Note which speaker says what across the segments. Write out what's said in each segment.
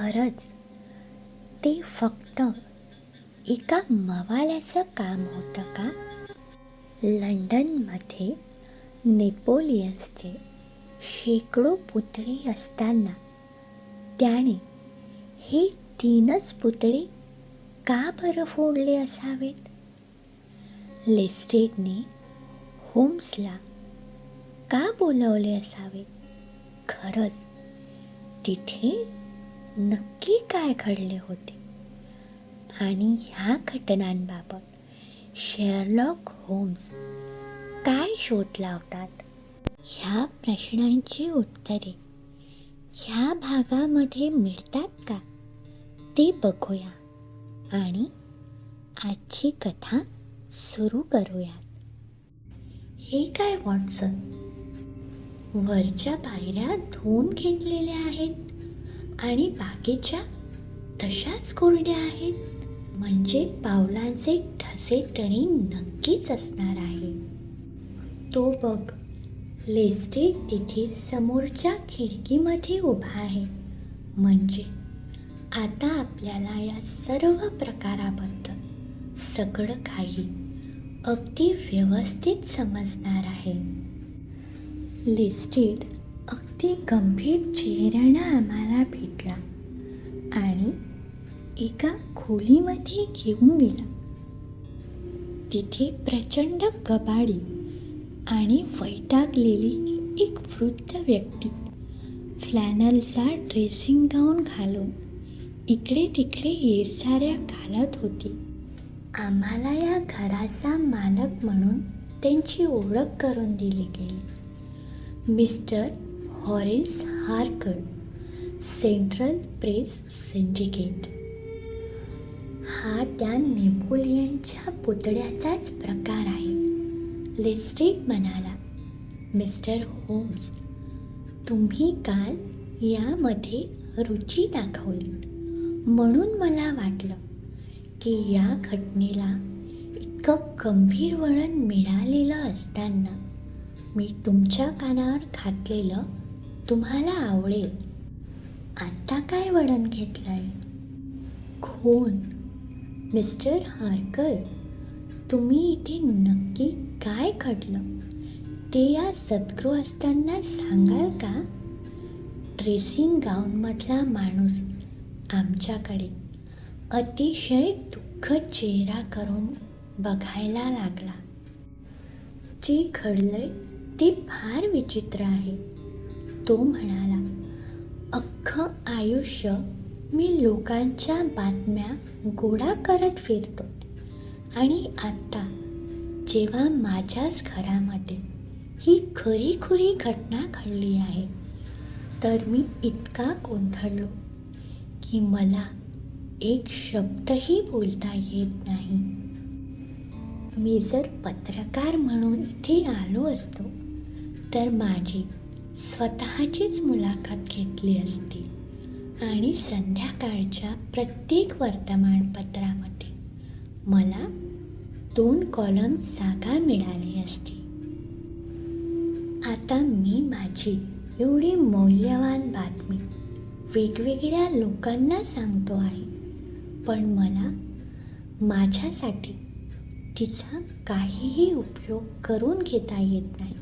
Speaker 1: खरंच. ते फक्त एका मवाल्याचं काम होतं का? लंडनमध्ये नेपोलियन्सचे शेकडो पुतळे असताना त्याने हे तीनच पुतळे का बरं फोडले असावेत? लेस्टेडने होम्सला का बोलवले असावे खरंच तिथे नक्की काय घडले होते? आणि ह्या घटनांबाबत शेअरलॉक होम्स काय शोध लावतात ह्या प्रश्नांची उत्तरे ह्या भागामध्ये मिळतात का? ते बघूया. आणि आजची कथा सुरू करूयात. हे काय वॉटसन? वरच्या पायऱ्या धुवून घेतलेल्या आहेत. आणि बाकीच्या तशाच कोरड्या आहेत. म्हणजे पावलांचे ठसे तरी नक्कीच असणार आहे. तो बघ लेस्टेड तिथे समोरच्या खिडकीमध्ये उभा आहे. म्हणजे आता आपल्याला या सर्व प्रकाराबद्दल सगळं काही अगदी व्यवस्थित समजणार आहे. लिस्टेड अगदी गंभीर चेहऱ्यानं आम्हाला भेटला आणि एका खोलीमध्ये घेऊन गेला. तिथे प्रचंड कबाडी आणि वैतागलेली एक वृद्ध व्यक्ती फ्लॅनलचा ड्रेसिंग गाऊन घालून इकडे तिकडे येरसाऱ्या घालत होती. आम्हाला या घराचा मालक म्हणून त्यांची ओळख करून दिली गेली. Mister Horace Harker central press syndicate. हा त्या नेपोलियनच्या पुतळ्याचाच प्रकार आहे लेस्टेड म्हणाला. मिस्टर होम्स तुम्ही काल यामध्ये रुची दाखवली. म्हणून मला वाटलं की या घटनेला इतकं गंभीर वळण मिळालेलं असताना मी तुमच्या कानावर घातलेलं तुम्हाला आवडेल. आत्ता काय वळण घेतलंय? खून मिस्टर हार्कर तुम्ही इथे नक्की काय घडलं? ते या सद्गृह असताना सांगाल का? ड्रेसिंग गाऊनमधला माणूस आमच्याकडे अतिशय दुःखद चेहरा करून बघायला लागला. जे घडलंय ते फार विचित्र आहे. तो म्हणाला अख्खं आयुष्य मी लोकांच्या बातम्या गोळा करत फिरतो. आणि आत्ता जेव्हा माझ्याच घरामध्ये ही खरीखुरी घटना घडली आहे तर मी इतका गोंधळलो की मला एक शब्दही बोलता येत नाही. मी जर पत्रकार म्हणून इथे आलो असतो तर माझी स्वतःचीच मुलाखत घेतली असती आणि संध्याकाळच्या प्रत्येक वर्तमानपत्रामध्ये मला दोन कॉलम जागा मिळाली असती. आता मी माझी एवढी मौल्यवान बातमी वेगवेगळ्या लोकांना सांगतो आहे पण मला माझ्यासाठी तिचा काहीही उपयोग करून घेता येत नाही.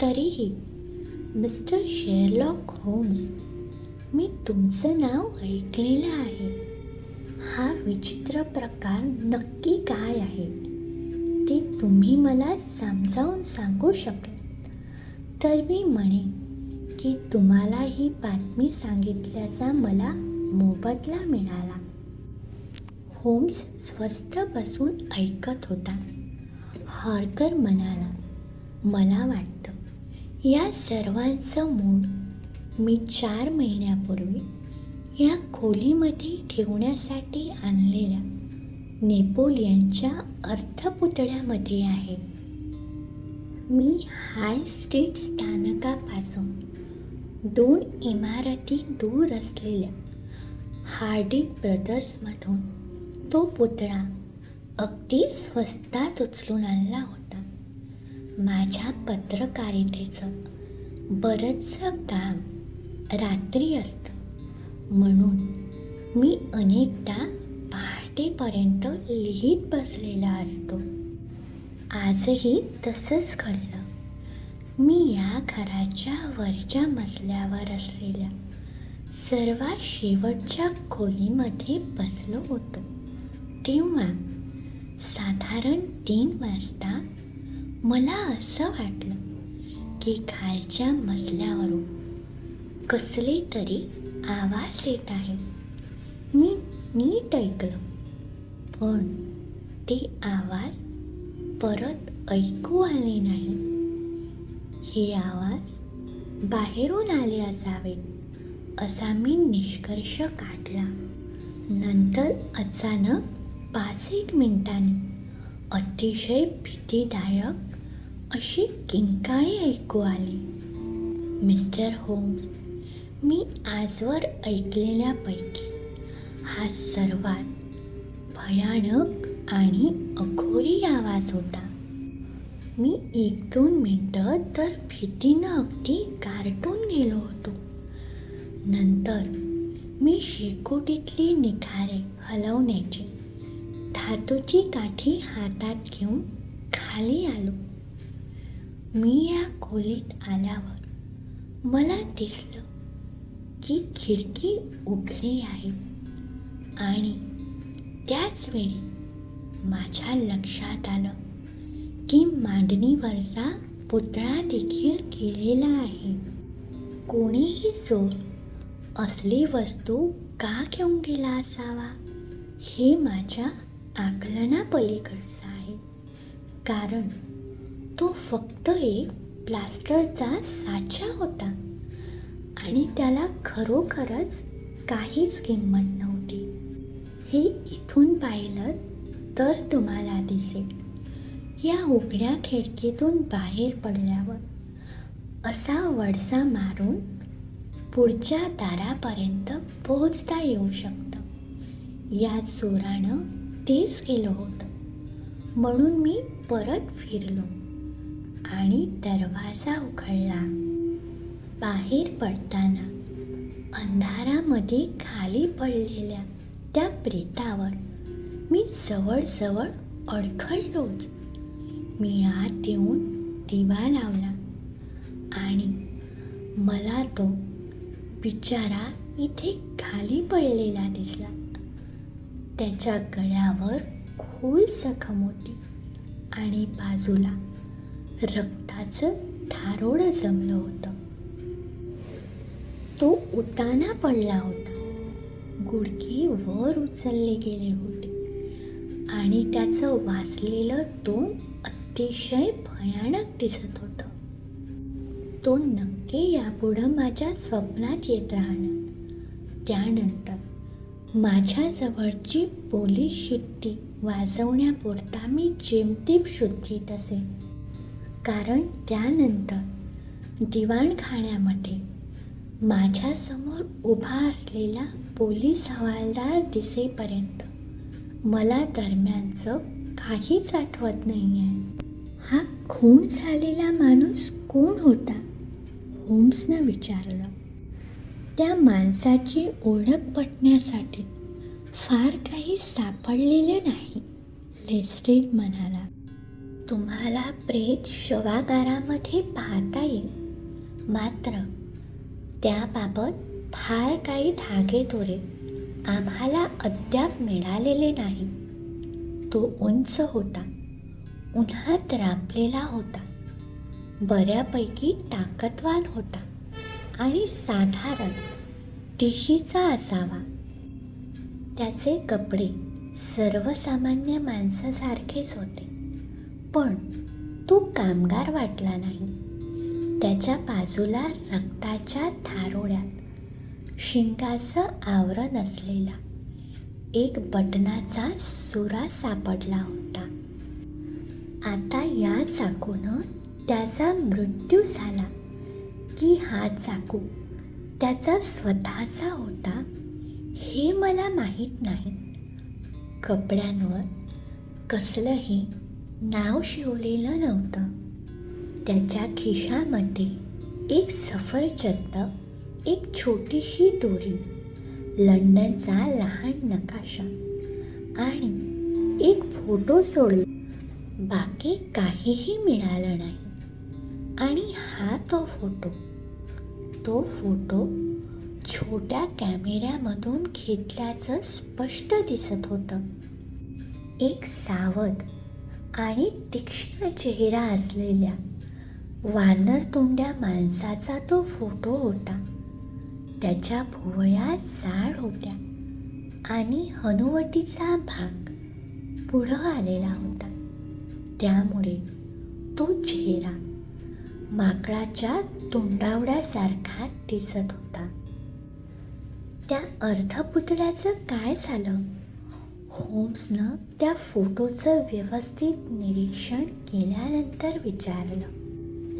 Speaker 1: तरीही मिस्टर शेरलॉक होम्स मी तुमचं नाव ऐकलेलं आहे. हा विचित्र प्रकार नक्की काय आहे ते तुम्ही मला समजावून सांगू शकाल. तर मी म्हणेन की तुम्हाला ही बातमी सांगितल्याचा मला मोबदला मिळाला. होम्स स्वस्थ बसून ऐकत होता. हॉर्कर म्हणाला मला वाटतं या सर्वांचं मूळ मी चार महिन्यापूर्वी या खोलीमध्ये ठेवण्यासाठी आणलेल्या नेपोलियनच्या अर्थपुतळ्यामध्ये आहे. मी हाय स्ट्रीट स्थानकापासून दोन इमारती दूर असलेल्या हार्डिक ब्रदर्समधून तो पुतळा अगदी स्वस्तात उचलून आणला होता. माझ्या पत्रकारितेचं बरंचसं काम रात्री असतं. म्हणून मी अनेकदा पहाटेपर्यंत लिहित बसलेला असतो. आजही तसंच घडलं. मी या घराच्या वरच्या मजल्यावर असलेल्या सर्वात शेवटच्या खोलीमध्ये बसलो होतो. तेव्हा साधारण तीन वाजता मला असं वाटलं की खालच्या मजल्यावरून कसले तरी आवाज येत आहे. मी नीट ऐकलं पण ते आवाज परत ऐकू आले नाही. हे आवाज बाहेरून आले असावेत असा मी निष्कर्ष काढला. नंतर अचानक पाच एक मिनिटांनी अतिशय भीतीदायक अशी किंकाळी ऐकू आली. मिस्टर होम्स मी आजवर ऐकलेल्यापैकी हा सर्वात भयानक आणि अघोरी आवाज होता. मी एक दोन मिनटं तर भीतीनं अगदी गारटून गेलो होतो. नंतर मी शेकोटीतली निखारे हलवण्याची धातूची काठी हातात घेऊन खाली आलो. मी या खोलीत आल्यावर मला दिसलं की खिडकी उघडी आहे आणि त्याच वेळी माझ्या लक्षात आलं की मांडणीवरचा पुतळा देखील केलेला आहे. कोणीही चोर असली वस्तू का घेऊन गेला असावा हे माझ्या आकलनापलीकडचं आहे. कारण तो फक्त एक प्लास्टरचा साचा होता. आणि त्याला खरोखरच काहीच किंमत नव्हती. हे इथून पाहिलं तर तुम्हाला दिसेल. या उघड्या खिडकीतून बाहेर पडल्यावर असा वडसा मारून पुढच्या दारापर्यंत पोहोचता येऊ शकतं. या चोरानं तेच केलं होतं. म्हणून मी परत फिरलो. आणि दरवाजा उघडला. बाहेर पडताना अंधारामध्ये खाली पडलेल्या त्या प्रेतावर मी जवळजवळ अडखळलोच. मी आत येऊन दिवा लावला आणि मला तो बिचारा इथे खाली पडलेला दिसला. त्याच्या गळ्यावर खोल जखम होती आणि बाजूला रक्ताचं थारोड जमलं होतं. तो उताना पडला होता. गुडघे वर उचलले गेले होते. आणि त्याचं वाचलेलं तोंड अतिशय भयानक दिसत होतं. तो नक्की यापुढं माझ्या स्वप्नात येत राहणार. त्यानंतर माझ्या जवळची पोलीस शिट्टी वाजवण्यापुरता मी जेमतेम शुद्धीत असे कारण त्यानंतर दिवाणखाण्यामध्ये माझ्यासमोर उभा असलेला पोलीस हवालदार दिसेपर्यंत मला दरम्यानचं काहीच आठवत नाही आहे हा खून झालेला माणूस कोण होता? होम्सनं विचारलं. त्या माणसाची ओळख पटण्यासाठी फार काही सापडलेलं नाही लेस्टेड म्हणाला. तुम्हाला प्रेत शवागारामध्ये पाहता येईल. मात्र त्याबाबत फार काही धागेदोरे आम्हाला अद्याप मिळालेले नाही. तो उंच होता उन्हात राबलेला होता बऱ्यापैकी ताकदवान होता आणि साधारण टिशीचा असावा. त्याचे कपडे सर्वसामान्य माणसासारखेच होते. पण तो कामगार वाटला नाही. त्याच्या बाजूला रक्ताच्या थारोळ्यात शिंगाचं आवरण असलेला एक बटनाचा सुरा सापडला होता. आता या चाकूनं त्याचा मृत्यू झाला की हा चाकू त्याचा स्वतःचा होता हे मला माहीत नाही. कपड्यांवर कसलंही नाव शिवलेलं नव्हतं. त्याच्या खिशामध्ये एक सफरचंद एक छोटीशी दोरी लंडनचा लहान नकाशा आणि एक फोटो सोडला. बाकी काहीही मिळालं नाही. आणि हा तो फोटो तो फोटो छोट्या कॅमेऱ्यामधून घेतल्याचं स्पष्ट दिसत होतं. एक सावध आणि तीक्ष्ण चेहरा असलेल्या वानर तोंड्या माणसाचा तो फोटो होता. त्याच्या भुवया जाड होत्या आणि हनुवटीचा भाग पुढं आलेला होता. त्यामुळे तो चेहरा माकडाच्या तोंडावड्यासारखा दिसत होता. त्या अर्धपुतळ्याचं काय झालं? होम्सनं त्या फोटोचं व्यवस्थित निरीक्षण केल्यानंतर विचारलं.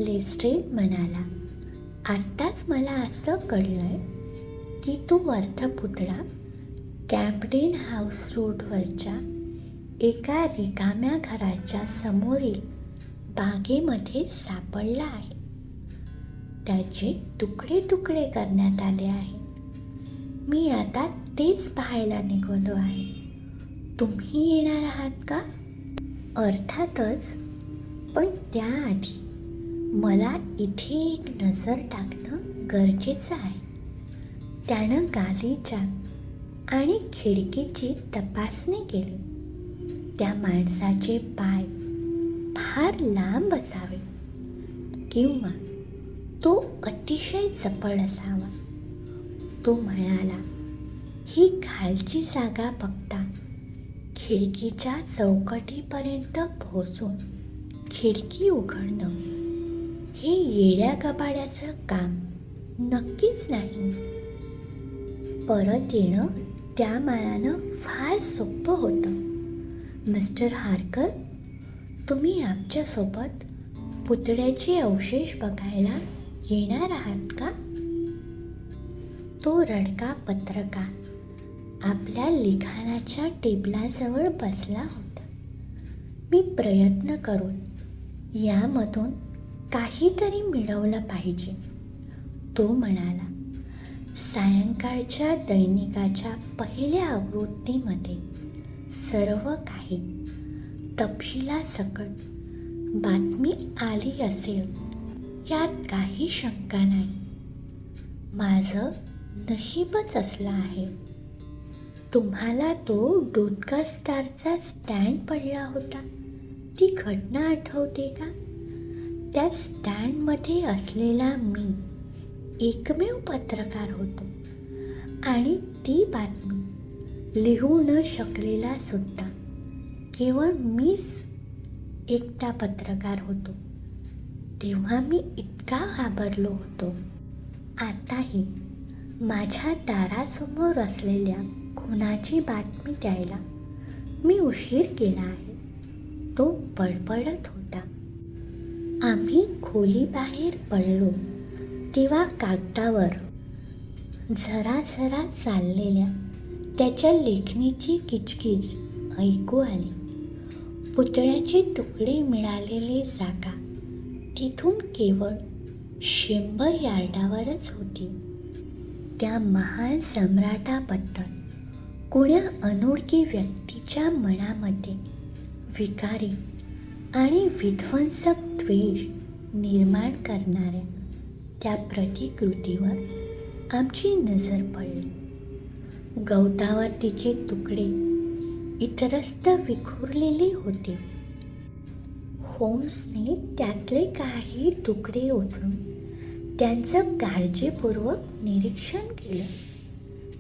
Speaker 1: लेस्ट्रेट म्हणाला आत्ताच मला असं कळलंय की तो अर्धपुतळा कॅम्पडेन हाऊस रोडवरच्या एका रिकाम्या घराच्या समोरील बागेमध्ये सापडला आहे. त्याचे तुकडे तुकडे करण्यात आले आहेत मी आता तेच पाहायला निघालो आहे. तुम्ही येणार आहात का? अर्थातच पण त्याआधी मला इथे एक नजर टाकणं गरजेचं आहे. त्यानं गालीच्या आणि खिडकीची तपासणी केली. त्या माणसाचे पाय फार लांब असावे किंवा तो अतिशय चपळ असावा. तो म्हणाला ही खालची जागा बघता खिडकीच्या चौकटीपर्यंत पोहोचून खिडकी उघडणं हे येड्या कपाड्याचं काम नक्कीच नाही. परत येणं त्या मानानं फार सोपं होतं. मिस्टर हारकर तुम्ही आमच्यासोबत पुतळ्याचे अवशेष बघायला येणार आहात का? तो रडका पत्रकार आपल्या लिखाणाच्या टेबलाजवळ बसला होता. मी प्रयत्न करून यामधून काहीतरी मिळवलं पाहिजे. तो म्हणाला सायंकाळच्या दैनिकाच्या पहिल्या आवृत्तीमध्ये सर्व काही तपशिलासकट बातमी आली असेल यात काही शंका नाही. माझं नशीबच असलं आहे. तुम्हाला तो डोनका स्टारचा स्टँड पडला होता. ती घटना आठवते का? त्या स्टँडमध्ये असलेला मी एकमेव पत्रकार होतो. आणि ती बातमी लिहू न शकलेला सुद्धा. केवळ मीच एकटा पत्रकार होतो. तेव्हा मी इतका घाबरलो होतो. आताही माझ्या दारासमोर असलेल्या खुनाची बातमी द्यायला मी उशीर केला आहे. तो बडबडत होता. आम्ही खोलीबाहेर पडलो तेव्हा कागदावर. झरा झरा चाललेल्या त्याच्या लेखणीची किचकिच ऐकू आली. पुतळ्याचे तुकडे मिळालेली जागा तिथून केवळ शंभर यार्डावरच होती. त्या महान सम्राटाबद्दल कुण्या अनोळखी व्यक्तीच्या मनामध्ये विकारी आणि विध्वंसक द्वेष निर्माण करणाऱ्या त्या प्रतिकृतीवर आमची नजर पडली. गवतावर तिचे तुकडे इतरस्त विखुरलेले होते. होम्सने त्यातले काही तुकडे उचलून त्यांचं काळजीपूर्वक निरीक्षण केलं.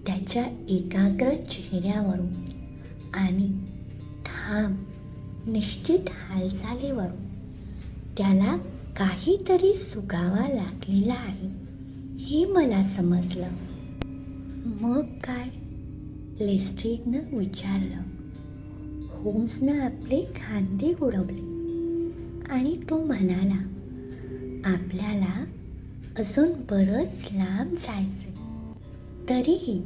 Speaker 1: त्याच्या एकाग्र चेहऱ्यावरून आणि ठाम निश्चित हालचालीवरून त्याला काहीतरी सुगावा लागलेला आहे हे मला समजलं. मग काय? लेस्ट्रीडनं विचारलं. होम्सनं आपले खांदे उडवले आणि तो म्हणाला आपल्याला अजून बरंच लांब जायचं तरीही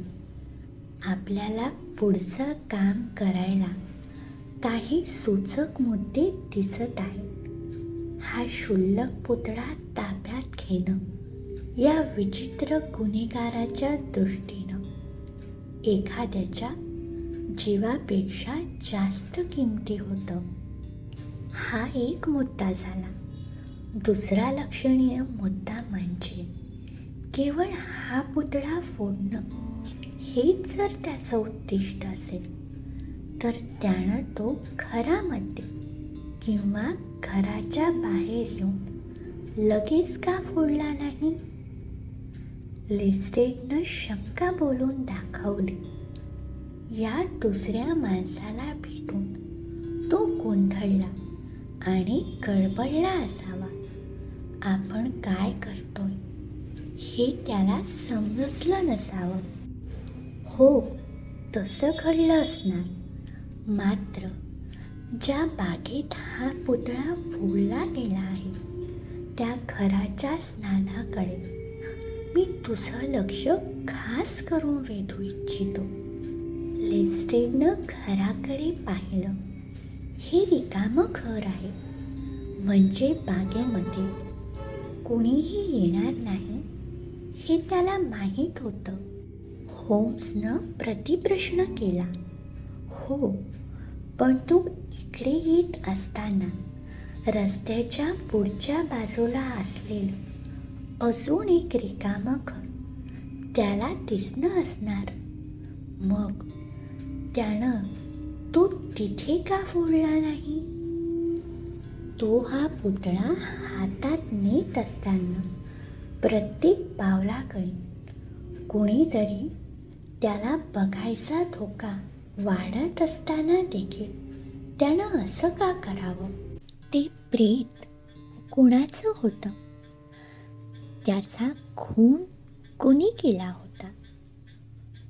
Speaker 1: आपल्याला पुढचं काम करायला काही सूचक मुद्दे दिसत आहेत. हा शुल्लक पुतळा ताब्यात घेणं या विचित्र गुन्हेगाराच्या दृष्टीनं एखाद्याच्या जीवापेक्षा जास्त किमती होतं. हा एक मुद्दा झाला. दुसरा लक्षणीय मुद्दा म्हणजे केवळ हा पुतळा फोडणं हेच जर त्याचं उद्दिष्ट असेल तर त्यानं तो घरामध्ये किंवा घराच्या बाहेर येऊन लगेच का फोडला नाही? लिस्टेडनं शंका बोलून दाखवली. या दुसऱ्या माणसाला भेटून तो गोंधळला आणि गडबडला असावा. आपण काय करतो? हे त्याला समजलं नसावं. हो तसं घडलं असणार. मात्र ज्या बागेत हा पुतळा फोडला गेला आहे त्या घराच्या स्नानाकडे मी तुझं लक्ष खास करून वेधू इच्छितो. लेस्टेडनं घराकडे पाहिलं. हे रिकामं घर आहे. म्हणजे बागेमध्ये कुणीही येणार नाही. हे त्याला माहीत होतं. होम्सनं प्रतिप्रश्न केला. हो पण तू इकडे येत असताना रस्त्याच्या पुढच्या बाजूला असलेलं अजून एक रिकामं घर त्याला दिसणं असणार. मग त्यानं तो तिथे का फोडला नाही? तो हा पुतळा हातात नेत असताना प्रत्येक पावलाकडे कुणीतरी त्याला बघायचा धोका वाढत असताना देखील त्यानं असं का करावं? ते प्रेत कुणाचं होतं? त्याचा खून कोणी केला होता?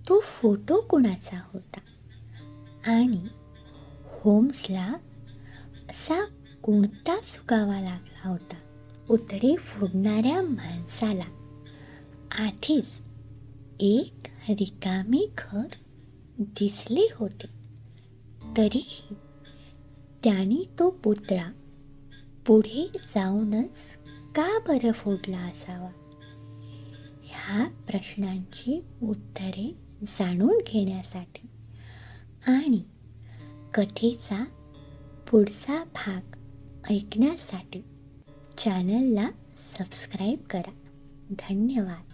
Speaker 1: तो फोटो कुणाचा होता? आणि होम्सला असा कोणता चुकावा लागला होता? पुतळे फोडणाऱ्या माणसाला. आधीच एक रिकामी घर दिसले होते. तरीही त्याने तो पुतळा पुढे जाऊनच का बरं फोडला असावा? ह्या प्रश्नांची उत्तरे जाणून घेण्यासाठी आणि कथेचा पुढचा भाग ऐकण्यासाठी चॅनलला सबस्क्राईब करा. धन्यवाद.